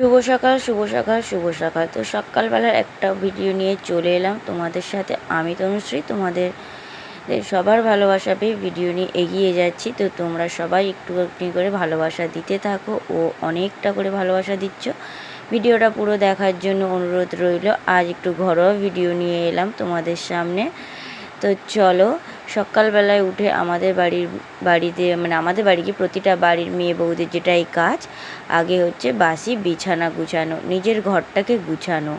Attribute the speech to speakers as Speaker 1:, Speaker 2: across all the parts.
Speaker 1: শুভ সকাল শুভ সকাল শুভ সকাল। তো সকালবেলার একটা ভিডিও নিয়ে চলে এলাম। তোমাদের সাথে আমি তনুশ্রী। তোমাদের সবার ভালোবাসা পেয়ে ভিডিও নিয়ে এগিয়ে যাচ্ছি। তো তোমরা সবাই একটু একটু করে ভালোবাসা দিতে থাকো ও অনেকটা করে ভালোবাসা দিচ্ছ। ভিডিওটা পুরো দেখার জন্য অনুরোধ রইল। আজ একটু ঘরোয়া ভিডিও নিয়ে এলাম তোমাদের সামনে। তো চলো সকালবেলায় উঠে আমাদের বাড়ির বাড়িতে মানে আমাদের বাড়িকে প্রতিটা বাড়ির মেয়ে বউদের যেটাই কাজ, আগে হচ্ছে বাসি বিছানা গুছানো, নিজের ঘরটাকে গুছানো।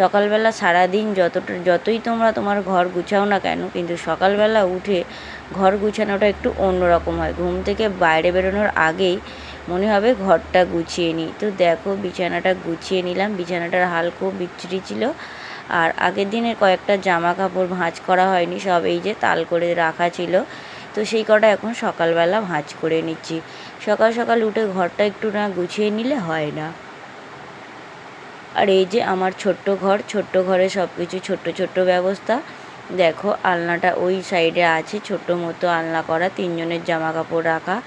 Speaker 1: সকালবেলা সারাদিন যতটা, যতই তোমরা তোমার ঘর গুছাও না কেন, কিন্তু সকালবেলা উঠে ঘর গুছানোটা একটু অন্যরকম হয়। ঘুম থেকে বাইরে বেরোনোর আগেই মনে হবে ঘরটা গুছিয়ে নিই। তো দেখো বিছানাটা গুছিয়ে নিলাম। বিছানাটার হাল খুব বিচ্ছিরি ছিল। আর আগের দিনের কয়েকটা জামা কাপড় ভাঁজ করা হয়নি, সব এই যে তাল করে রাখা ছিল। তো সেই কটা এখন সকালবেলা ভাঁজ করে নিচ্ছি। সকাল সকাল উঠে ঘরটা একটু না গুছিয়ে নিলে হয় না। আর এই যে আমার ছোট্ট ঘর, ছোট্ট ঘরে সব কিছু ছোট্ট ছোট্ট ব্যবস্থা। দেখো, আলনাটা ওই সাইডে আছে, ছোট্ট মতো আলনা করা, তিনজনের জামা কাপড় রাখা।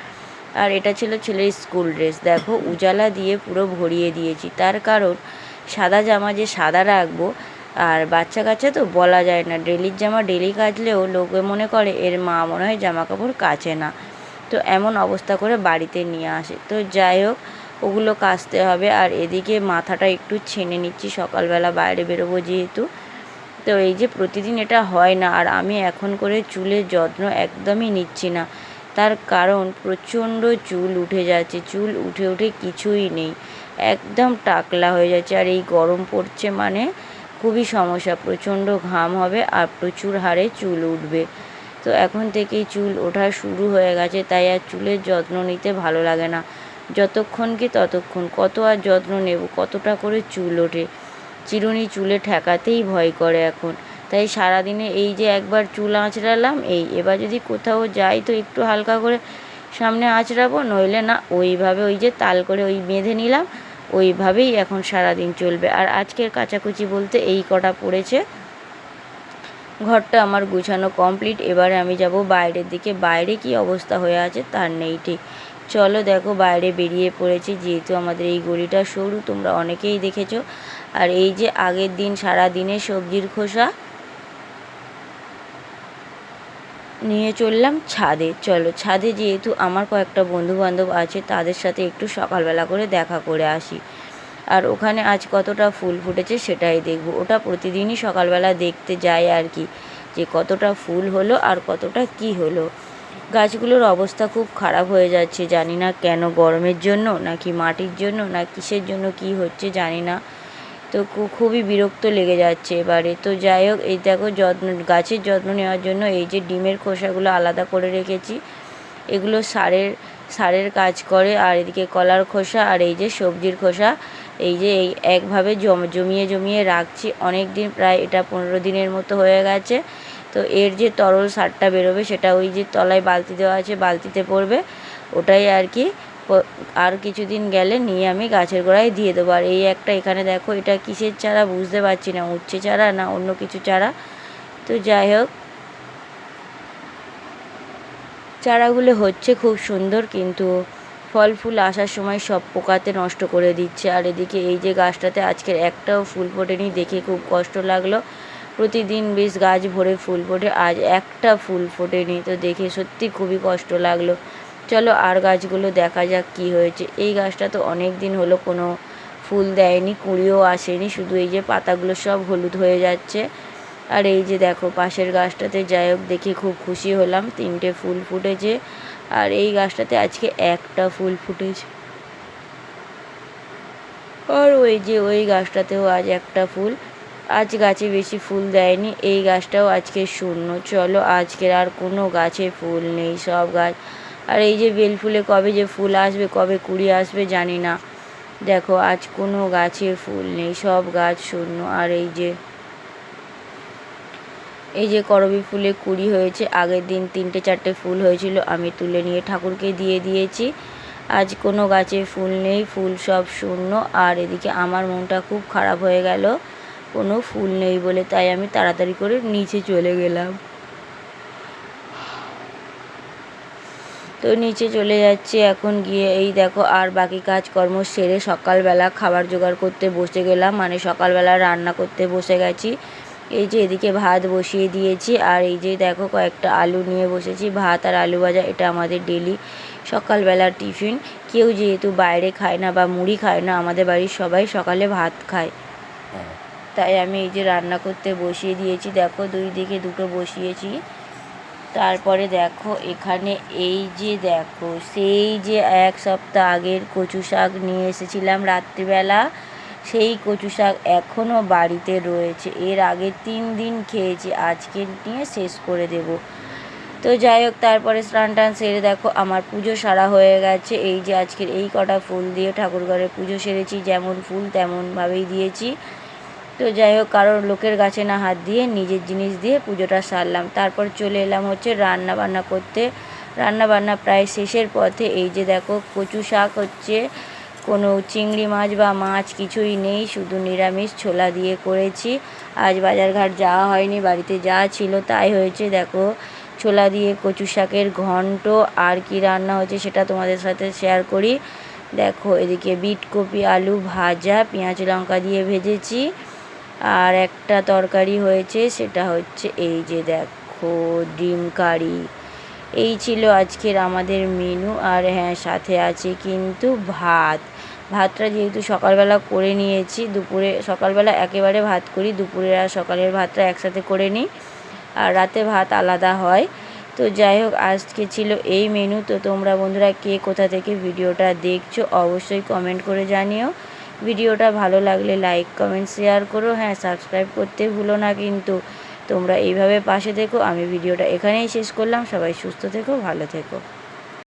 Speaker 1: আর এটা ছিল ছেলের স্কুল ড্রেস। দেখো, উজালা দিয়ে পুরো ভরিয়ে দিয়েছি। তার কারণ, সাদা জামা যে সাদা রাখব আর বাচ্চা কাচ্চা তো বলা যায় না। ডেলির জামা ডেলি কাচলেও লোকে মনে করে, এর মা মনে হয় জামা কাপড় কাচে না। তো এমন অবস্থা করে বাড়িতে নিয়ে আসে। তো যাই হোক, ওগুলো কাচতে হবে। আর এদিকে মাথাটা একটু ছেনে নিচ্ছি। সকালবেলা বাইরে বেরোবো যেহেতু। তো এই যে প্রতিদিন এটা হয় না। আর আমি এখন করে চুলের যত্ন একদমই নিচ্ছি না। তার কারণ, প্রচণ্ড চুল উঠে যাচ্ছে। চুল উঠে উঠে কিছুই নেই। একদম টাকলা হয়ে যাচ্ছে। আর এই গরম পড়ছে মানে খুবই সমস্যা, প্রচণ্ড ঘাম হবে আর প্রচুর হারে চুল উঠবে। তো এখন থেকেই চুল ওঠা শুরু হয়ে গেছে, তাই আর চুলের যত্ন নিতে ভালো লাগে না। যতক্ষণ কি ততক্ষণ, কত আর যত্ন নেব, কতটা করে চুল ওঠে? চিরুনি চুলে ঠেকাতেই ভয় করে এখন। তাই সারাদিনে এই যে একবার চুল আঁচড়ালাম, এই এবার যদি কোথাও যাই তো একটু হালকা করে সামনে আঁচড়াবো, নইলে না, ওইভাবে ওই যে তাল করে ওই বেঁধে নিলাম ওইভাবেই এখন সারাদিন চলবে। আর আজকের কাচাকুচি বলতে এই কটা পড়েছে। ঘরটা আমার গুছানো কমপ্লিট। এবারে আমি যাব বাইরের দিকে। বাইরে কি অবস্থা হয়ে আছে তার নেই ঠিক। চলো দেখো বাইরে বেরিয়ে পড়েছি। যেহেতু আমাদের এই গলিটা সরু, তোমরা অনেকেই দেখেছ। আর এই যে আগের দিন সারা দিনে সবজির খোসা নিয়ে চললাম ছাদে। চলো, ছাদে যেহেতু আমার কয়েকটা বন্ধুবান্ধব আছে, তাদের সাথে একটু সকালবেলা করে দেখা করে আসি। আর ওখানে আজ কতটা ফুল ফুটেছে সেটাই দেখব। ওটা প্রতিদিনই সকালবেলা দেখতে যাই আর কি, যে কতটা ফুল হলো আর কতটা কি হলো। গাছগুলোর অবস্থা খুব খারাপ হয়ে যাচ্ছে, জানি না কেন গরমের জন্য, নাকি মাটির জন্য, না কিসের জন্য, কি হচ্ছে জানি না। তো খুবই বিরক্ত লেগে যাচ্ছে এবারে। তো যাই হোক, এই দেখো যত্ন, গাছের যত্ন নেওয়ার জন্য এই যে ডিমের খোসাগুলো আলাদা করে রেখেছি। এগুলো সারের সারের কাজ করে, আর এদিকে কলার খোসা আর এই যে সবজির খোসা। এই যে এই একভাবে জম, জমিয়ে জমিয়ে রাখছি। অনেক দিন প্রায় এটা পনেরো দিনের মতো হয়ে গেছে। তো এর যে তরল সারটা বেরোবে, সেটা ওই যে তলায় বালতি দেওয়া আছে, বালতিতে পড়বে। ওটাই আর কি। আর কিছুদিন গেলে নিয়ে আমি গাছের গোড়ায় দিয়ে দেবো। আর এই একটা এখানে দেখো, এটা কিসের চারা বুঝতে পারছি না, উচ্ছে চারা না অন্য কিছু চারা? তো যাই হোক, চারাগুলো হচ্ছে খুব সুন্দর, কিন্তু ফল ফুল আসার সময় সব পোকাতে নষ্ট করে দিচ্ছে। আর এদিকে এই যে গাছটাতে আজকের একটাও ফুল ফোটেনি, দেখে খুব কষ্ট লাগল। প্রতিদিন বেশ গাছ ভরে ফুল ফোটে, আজ একটা ফুল ফোটেনি, তো দেখে সত্যি খুবই কষ্ট লাগল। চলো আর গাছগুলো দেখা যাক কি হয়েছে। এই গাছটা তো অনেক দিন হলো কোনো ফুল দেয়নি, কুঁড়িও আসেনি, শুধু এই যে পাতাগুলো সব হলুদ হয়ে যাচ্ছে। আর এই যে দেখো পাশের গাছটাতে যাই হোক দেখে খুব খুশি হলাম, তিনটে ফুল ফুটেছে। আর এই গাছটাতে আজকে একটা ফুল ফুটেছে। আর ওই যে ওই গাছটাতেও আজ একটা ফুল। আজ গাছে বেশি ফুল দেয়নি, এই গাছটাও আজকে শূন্য। চলো আজকের আর কোনো গাছে ফুল নেই, সব গাছ আর এই যে বেল ফুলে কবে যে ফুল আসবে, কবে কুড়ি আসবে জানি না। দেখো, আজ কোনো গাছে ফুল নেই, সব গাছ শূন্য। আর এই যে এই যে করবি ফুলে কুড়ি হয়েছে, আগের দিন তিনটে চারটে ফুল হয়েছিল, আমি তুলে নিয়ে ঠাকুরকে দিয়ে দিয়েছি। আজ কোনো গাছে ফুল নেই, ফুল সব শূন্য। আর এদিকে আমার মনটা খুব খারাপ হয়ে গেল, কোনো ফুল নেই বলে, তাই আমি তাড়াতাড়ি করে নিচে চলে গেলাম। তো নিচে চলে যাচ্ছি এখন গিয়ে। এই দেখো আর বাকি কাজকর্ম সেরে সকালবেলা খাবার জোগাড় করতে বসে গেলাম। মানে সকালবেলা রান্না করতে বসে গেছি। এই যে এদিকে ভাত বসিয়ে দিয়েছি। আর এই যে দেখো কয়েকটা আলু নিয়ে বসেছি। ভাত আর আলু ভাজা এটা আমাদের ডেলি সকালবেলার টিফিন কেউ যেহেতু বাইরে খায় না বা মুড়ি খায় না আমাদের বাড়ির সবাই সকালে ভাত খায়। তাই আমি এই যে রান্না করতে বসিয়ে দিয়েছি। দেখো দুই দিকে দুটো বসিয়েছি। তারপরে দেখো, এখানে এই যে দেখো, সেই যে এক সপ্তাহ আগের কচু শাক নিয়ে এসেছিলাম রাত্রিবেলা, সেই কচু শাক এখনও বাড়িতে রয়েছে। এর আগে তিন দিন খেয়েছি, আজকে নিয়ে শেষ করে দেব। তো যাই হোক, তারপরে স্নান টান সেরে দেখো, আমার পুজো সারা হয়ে গেছে। এই যে আজকের এই কটা ফুল দিয়ে ঠাকুরঘরে পুজো সেরেছি, যেমন ফুল তেমনভাবেই দিয়েছি। তো যাই হোক, কারোর লোকের গাছে না হাত দিয়ে নিজের জিনিস দিয়ে পুজোটা সারলাম। তারপর চলে এলাম হচ্ছে রান্না বান্না করতে। রান্না বান্না প্রায় শেষের পথে এই যে দেখো, কচু শাক হচ্ছে, কোনো চিংড়ি মাছ বা মাছ কিছুই নেই, শুধু নিরামিষ ছোলা দিয়ে করেছি। আজ বাজারঘাট যাওয়া হয়নি, বাড়িতে যা ছিল তাই হয়েছে। দেখো, ছোলা দিয়ে কচু শাকের ঘন্ট, আর কি রান্না হয়েছে সেটা তোমাদের সাথে শেয়ার করি। দেখো, এদিকে বিট কপি, আলু ভাজা, পেঁয়াজ লঙ্কা দিয়ে ভেজেছি। আর একটা তরকারি হয়েছে, সেটা হচ্ছে এই যে দেখো, ডিম কারি। এই ছিল আজকের আমাদের মেনু আর হ্যাঁ সাথে আছে কিন্তু ভাত। ভাতটা যেহেতু সকালবেলা করে নিয়েছি, দুপুরে, সকালবেলা একেবারে ভাত করি, দুপুরে আর সকালের ভাতটা একসাথে করে নিই। আর রাতে ভাত আলাদা হয়। তো যাই হোক, আজকে ছিল এই মেনু তো তোমরা বন্ধুরা কে কোথা থেকে ভিডিওটা দেখছ, অবশ্যই কমেন্ট করে জানিও। ভিডিওটা ভালো লাগলে লাইক কমেন্ট শেয়ার করো। হ্যাঁ সাবস্ক্রাইব করতে ভুলো না কিন্তু। তোমরা এইভাবে পাশে থেকো। আমি ভিডিওটা এখানেই শেষ করলাম। সবাই সুস্থ থেকো, ভালো থেকো।